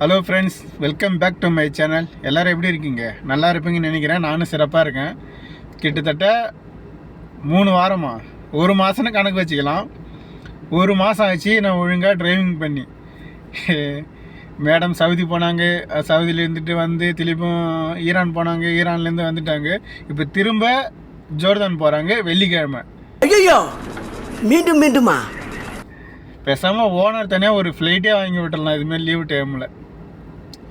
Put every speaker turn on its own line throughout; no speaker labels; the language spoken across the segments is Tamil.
Hello friends welcome back to my channel எல்லோரும் எப்படி இருக்கீங்க? நல்லா இருப்பீங்கன்னு நினைக்கிறேன். நானும் சிறப்பாக இருக்கேன். கிட்டத்தட்ட மூணு வாரமா. ஒரு மாதம்னு கணக்கு வச்சுக்கலாம். ஒரு மாதம் ஆச்சு. நான் ஒழுங்காக டிரைவிங் பண்ணி. மேடம் சவுதி போனாங்க. அஹ் சவுதியில இருந்துட்டு வந்து திருப்பியும் ஈரான் போனாங்க. ஈரான்லேருந்து வந்துட்டாங்க. இப்போ திரும்ப ஜோர்தான் போகிறாங்க வெள்ளிக்கிழமை.
ஐயோ மீண்டும் மீண்டுமா?
பேசாமல் ஓனர் தனியாக ஒரு ஃப்ளைட்டே வாங்கி விட்டுடலாம் இதுமாரி லீவு டைமில்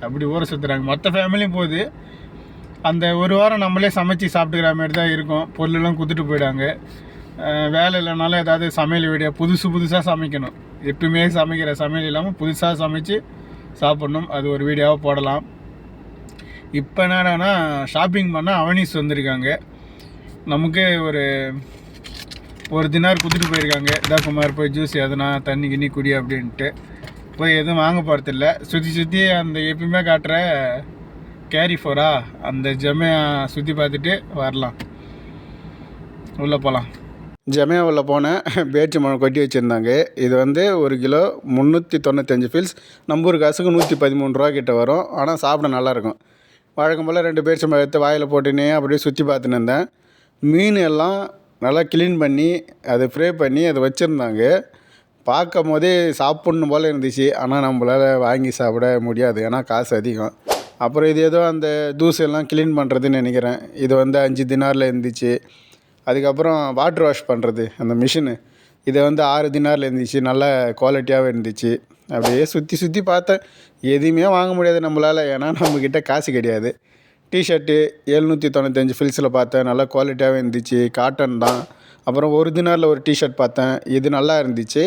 அப்படி ஊரை சுற்றுறாங்க மொத்த ஃபேமிலியும் போகுது. அந்த ஒரு வாரம் நம்மளே சமைச்சு சாப்பிட்டுக்கிற மாதிரி தான் இருக்கும். பொருளெல்லாம் கொடுத்துட்டு போயிடாங்க வேலை இல்லைனாலும் ஏதாவது சமையல் வீடியோ புதுசு புதுசாக சமைக்கணும். எப்பவுமே சமைக்கிற சமையல் இல்லாமல் புதுசாக சமைச்சு சாப்பிட்ணும். அது ஒரு வீடியோவாக போடலாம். இப்போ என்னடானா ஷாப்பிங் பண்ண அவனிஸ் வந்திருக்காங்க. நமக்கு ஒரு ஒரு தினார் கொடுத்துட்டு போயிருக்காங்க. இதாக குமார் போய் ஜூஸ் எதுனா தண்ணி கிண்ணி குடி அப்படின்ட்டு. போய் எதுவும் வாங்க போகிறதில்ல சுற்றி சுற்றி அந்த எப்பயுமே காட்டுற கேரி ஃபோரா அந்த ஜமையா சுற்றி பார்த்துட்டு வரலாம். உள்ளே போகலாம் ஜமையா உள்ளே போனேன் பேச்சு மழை கொட்டி வச்சுருந்தாங்க. இது வந்து ஒரு கிலோ முந்நூற்றி தொண்ணூத்தஞ்சு ஃபீல்ஸ் நம்ம ஒரு காசுக்கு நூற்றி பதிமூணு ரூபா கிட்ட வரும். ஆனால் சாப்பிட நல்லாயிருக்கும் வழக்கம் போல் ரெண்டு பேச்சு மழை எடுத்து வாயில் போட்டுனே அப்படியே சுற்றி பார்த்துன்னு இருந்தேன். மீன் எல்லாம் நல்லா க்ளீன் பண்ணி அதை ஃப்ரே பண்ணி அதை வச்சுருந்தாங்க. பார்க்கும் போதே சாப்பிட்ணும் போல் இருந்துச்சு. ஆனால் நம்மளால் வாங்கி சாப்பிட முடியாது. ஏன்னா காசு அதிகம். அப்புறம் இது ஏதோ அந்த தூசெல்லாம் க்ளீன் பண்ணுறதுன்னு நினைக்கிறேன். இது வந்து அஞ்சு தினாரில் இருந்துச்சு. அதுக்கப்புறம் வாட்ரு வாஷ் பண்ணுறது அந்த மிஷினு இது வந்து ஆறு தினாரில் இருந்துச்சு. நல்ல குவாலிட்டியாகவே இருந்துச்சு. அப்படியே சுற்றி சுற்றி பார்த்தேன். எதுவுமே வாங்க முடியாது நம்மளால். ஏன்னா நம்மக்கிட்ட காசு கிடையாது. டிஷர்ட்டு எழுநூற்றி தொண்ணூத்தஞ்சு ஃபில்ஸில் பார்த்தேன். நல்லா குவாலிட்டியாகவே இருந்துச்சு. காட்டன் தான். அப்புறம் ஒரு தினாரில் ஒரு டிஷர்ட் பார்த்தேன். இது நல்லா இருந்துச்சு.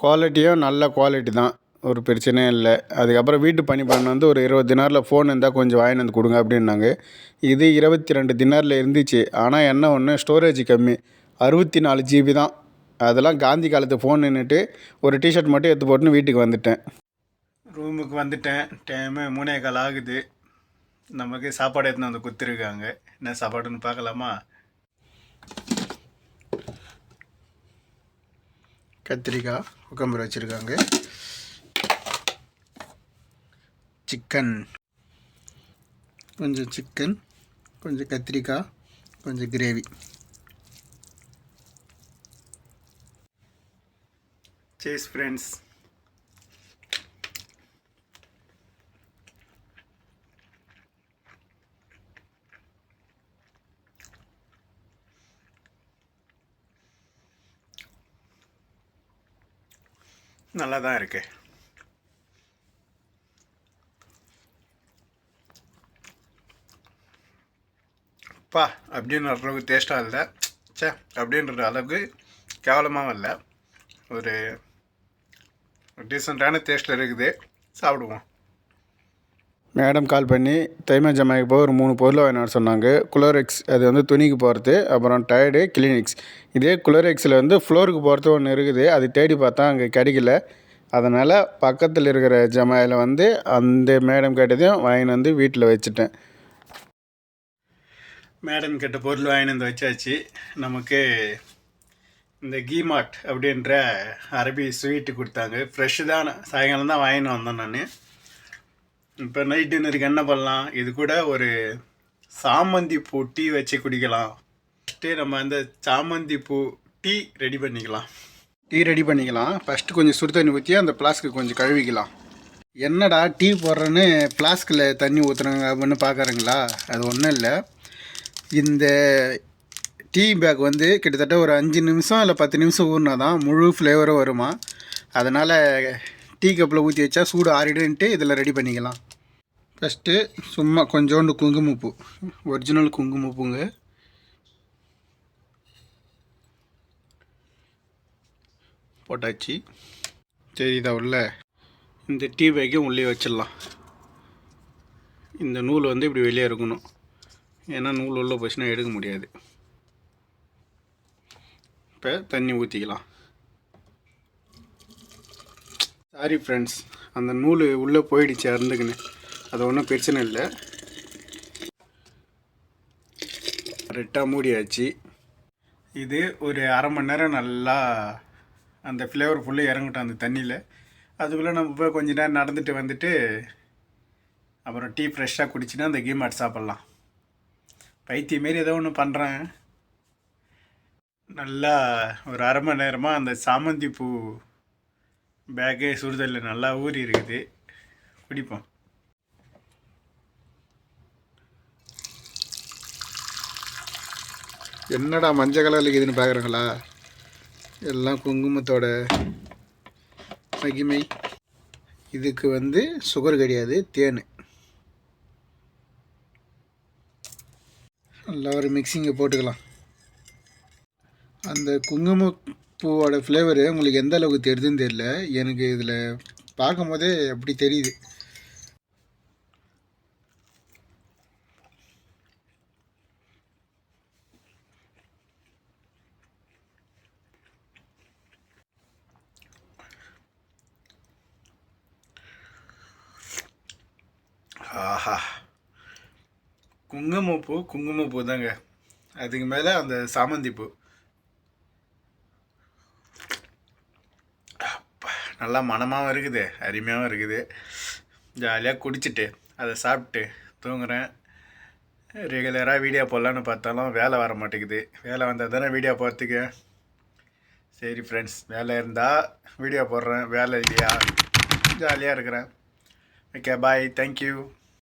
குவாலிட்டியும் நல்ல குவாலிட்டி தான். ஒரு பிரச்சனையும் இல்லை. அதுக்கப்புறம் வீட்டு பணி பண்ண வந்து ஒரு இருபது தினாரில் ஃபோன் இருந்தால் கொஞ்சம் வாங்கிட்டு வந்து கொடுங்க அப்படின்னாங்க. இது இருபத்தி ரெண்டு தினாரில் இருந்துச்சு. ஆனால் என்ன ஒன்று ஸ்டோரேஜ் கம்மி. அறுபத்தி நாலு ஜிபி தான். அதெல்லாம் காந்தி காலத்து ஃபோன் நின்றுட்டு ஒரு டிஷர்ட் மட்டும் எடுத்து போட்டுன்னு வீட்டுக்கு வந்துட்டேன். ரூமுக்கு வந்துட்டேன். டைமு மூணே கால் ஆகுது. நமக்கு சாப்பாடு எடுத்துன்னு வந்து கொடுத்துருக்காங்க. என்ன சாப்பாடுன்னு பார்க்கலாமா? கத்திரிக்காய் குக்கம்பர் வச்சுருக்காங்க. சிக்கன் கொஞ்சம் சிக்கன் கொஞ்சம் கத்திரிக்காய் கொஞ்சம் கிரேவி சேஸ் ஃப்ரெண்ட்ஸ் நல்லா தான் இருக்கு. பா அப்படின்னு அளவுக்கு டேஸ்ட்டாக இல்லை. சே அப்படின்ற அளவுக்கு கேவலமாகவும் இல்லை. ஒரு டீசெண்டான டேஸ்ட்டில் இருக்குது. சாப்பிடுவோம். மேடம் கால் பண்ணி தைமா ஜமாய்க்கு போக ஒரு மூணு பொருள் வாங்கிட்டு வர சொன்னாங்க. குளோரெக்ஸ் அது வந்து துணிக்கு போகிறது அப்புறம் டயர்டு கிளினிக்ஸ். இதே குளோரெக்ஸில் வந்து ஃப்ளோருக்கு போகிறது ஒன்று இருக்குது. அது தேடி பார்த்தா அங்கே கிடைக்கல. அதனால் பக்கத்தில் இருக்கிற ஜமாயில் வந்து அந்த மேடம் கேட்டதையும் வாங்கின்னு வந்து வீட்டில் வச்சுட்டேன். மேடம் கிட்ட பொருள் வாங்கினு வந்து வச்சாச்சு. நமக்கு இந்த கீமாட் அப்படின்ற அரபி ஸ்வீட்டு கொடுத்தாங்க. ஃப்ரெஷ்ஷு தான். சாயங்காலம் தான் வாங்கிட்டு வந்தேன் நான். இப்போ நைட் டின்னருக்கு என்ன பண்ணலாம்? இது கூட ஒரு சாமந்தி பூ டீ வச்சு குடிக்கலாம். ஃபஸ்ட்டு நம்ம அந்த சாமந்தி பூ டீ ரெடி பண்ணிக்கலாம். டீ ரெடி பண்ணிக்கலாம். ஃபஸ்ட்டு கொஞ்சம் சுடு தண்ணி ஊற்றி அந்த ஃப்ளாஸ்க்கு கொஞ்சம் கழுவிக்கலாம். என்னடா டீ போடுறேன்னு ஃப்ளாஸ்கில் தண்ணி ஊற்றுறாங்க அப்படின்னு பார்க்குறீங்களா அது ஒன்றும் இல்லை. இந்த டீ பேக் வந்து கிட்டத்தட்ட ஒரு அஞ்சு நிமிஷம் இல்லை பத்து நிமிஷம் ஊறினா தான் முழு ஃப்ளேவரும் வருமா? அதனால் டீ கப்பில் ஊற்றி வச்சா சூடு ஆறிடுன்ட்டு இதில் ரெடி பண்ணிக்கலாம். ஃபஸ்ட்டு சும்மா கொஞ்சோண்டு குங்குமப்பூ ஒரிஜினல் குங்குமப்பூங்க. போட்டாச்சு. சரி இதை உள்ள இந்த டீ பேக்கையும் உள்ளே வச்சிடலாம். இந்த நூல் வந்து இப்படி வெளியே இருக்கணும். ஏன்னா நூல் உள்ள போச்சுன்னா எடுக்க முடியாது. இப்போ தண்ணி ஊற்றிக்கலாம் சாரி ஃப்ரெண்ட்ஸ் அந்த நூல் உள்ளே போயிடுச்சு அறந்துக்குன்னு. அது ஒன்றும் பிரச்சனை இல்லை. ரெட்டாக மூடியாச்சு. இது ஒரு அரை மணி நேரம் நல்லா அந்த ஃப்ளேவர் ஃபுல்லாக இறங்கட்டும் அந்த தண்ணியில். அதுக்குள்ளே நம்ம போய் கொஞ்ச நேரம் நடந்துட்டு வந்துட்டு அப்புறம் டீ ஃப்ரெஷ்ஷாக குடிச்சின்னா அந்த கீ மாட் சாப்பிட்லாம். பைத்தியம் மாரி ஏதோ ஒன்று பண்ணுறேன் நல்லா ஒரு அரை மணி நேரமாக அந்த சாமந்தி பூ பேக்கே சுடுதலில் நல்லா ஊறி இருக்குது. குடிப்போம். என்னடா மஞ்சள் கலரில் இருக்குதுன்னு பார்க்குறாங்களா? எல்லாம் குங்குமத்தோட மகிமை. இதுக்கு வந்து சுகர் கிடையாது தேன். நல்லா ஒரு மிக்சிங்கை போட்டுக்கலாம். அந்த குங்கும பூவோட ஃப்ளேவரு உங்களுக்கு எந்த அளவுக்கு தெரியுதுன்னு தெரியல. எனக்கு இதில் பார்க்கும்போதே அப்படி தெரியுது. ஆஹா. குங்குமப்பூ குங்குமப்பூ தாங்க அதுக்கு மேலே அந்த சாமந்தி பூ நல்லா மனமாகவும் இருக்குது அருமையாகவும் இருக்குது. ஜாலியாக குடிச்சிட்டு அதை சாப்பிட்டு தூங்குறேன். ரெகுலராக வீடியோ போடலான்னு பார்த்தாலும் வேலை வர மாட்டேங்குது. வேலை வந்தால் தானே வீடியோ போகிறதுக்கு சரி ஃப்ரெண்ட்ஸ் வேலை இருந்தால் வீடியோ போடுறேன். வேலை இல்லையா? ஜாலியாக இருக்கிறேன். Okay bye thank you